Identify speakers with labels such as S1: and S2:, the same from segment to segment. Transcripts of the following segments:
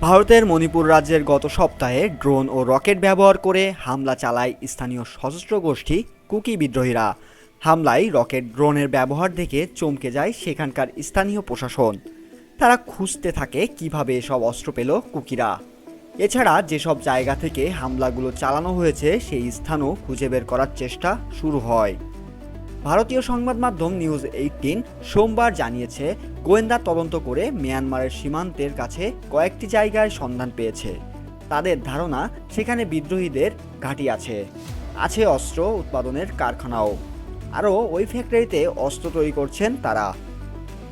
S1: ভারতের মণিপুর রাজ্যের গত সপ্তাহে ড্রোন ও রকেট ব্যবহার করে হামলা চালায় স্থানীয় সশস্ত্র গোষ্ঠী কুকি বিদ্রোহীরা। হামলায় রকেট ড্রোনের ব্যবহার দেখে চমকে যায় সেখানকার স্থানীয় প্রশাসন। তারা খুঁজতে থাকে কীভাবে এসব অস্ত্র পেল কুকিরা। এছাড়া যেসব জায়গা থেকে হামলাগুলো চালানো হয়েছে, সেই স্থানও খুঁজে বের করার চেষ্টা শুরু হয়। ভারতীয় সংবাদ মাধ্যম নিউজ এইটিন সোমবার জানিয়েছে, গোয়েন্দা তদন্ত করে মিয়ানমারের সীমান্তের কাছে কয়েকটি জায়গায় সন্ধান পেয়েছে। তাদের ধারণা, সেখানে বিদ্রোহীদের ঘাঁটি আছে। আছে অস্ত্র উৎপাদনের কারখানাও। আরও ওই ফ্যাক্টরিতে অস্ত্র তৈরি করছেন তারা।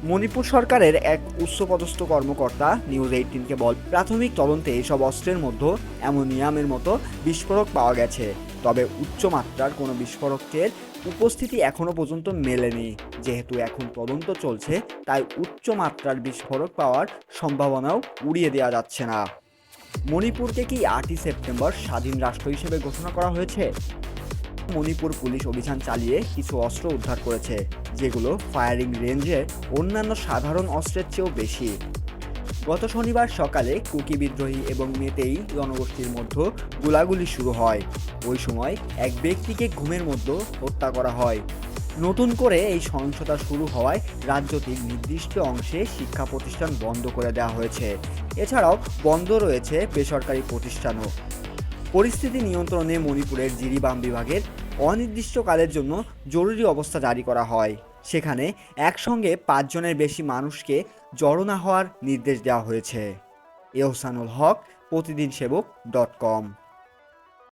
S1: মণিপুর সরকারের এক উচ্চপদস্থ কর্মকর্তা নিউজ এইটিনকে বল, প্রাথমিক তদন্তে এইসব অস্ত্রের মধ্যে অ্যামোনিয়ামের মতো বিস্ফোরক পাওয়া গেছে। তবে উচ্চমাত্রার কোনো বিস্ফোরকের উপস্থিতি এখনও পর্যন্ত মেলেনি। যেহেতু এখন তদন্ত চলছে, তাই উচ্চমাত্রার বিস্ফোরক পাওয়ার সম্ভাবনাও উড়িয়ে দেওয়া যাচ্ছে না। মণিপুরকে কি আটই সেপ্টেম্বর স্বাধীন রাষ্ট্র হিসেবে ঘোষণা করা হয়েছে? মণিপুর পুলিশ অভিযান চালিয়ে কিছু অস্ত্র উদ্ধার করেছে, যেগুলো ফায়ারিং রেঞ্জে অন্যান্য সাধারণ অস্ত্রের চেয়েও বেশি। গত শনিবার সকালে কুকি বিদ্রোহী এবং মেতেই জনগোষ্ঠীর মধ্যে গোলাগুলি শুরু হয়। ওই সময় এক ব্যক্তিকে ঘুমের মধ্যে হত্যা করা হয়। নতুন করে এই সহিংসতা শুরু হওয়ায় রাজ্যটির নির্দিষ্ট অংশে শিক্ষা প্রতিষ্ঠান বন্ধ করে দেওয়া হয়েছে। এছাড়াও বন্ধ রয়েছে বেসরকারি প্রতিষ্ঠানও। পরিস্থিতি নিয়ন্ত্রণে মণিপুরের জিরিবাম বিভাগের অনির্দিষ্টকালের জন্য জরুরি অবস্থা জারি করা হয়। সেখানে একসঙ্গে পাঁচজনের বেশি মানুষকে জড়ো না হওয়ার নির্দেশ দেওয়া হয়েছে। এহসানুল হক, প্রতিদিন সেবক ডট কম।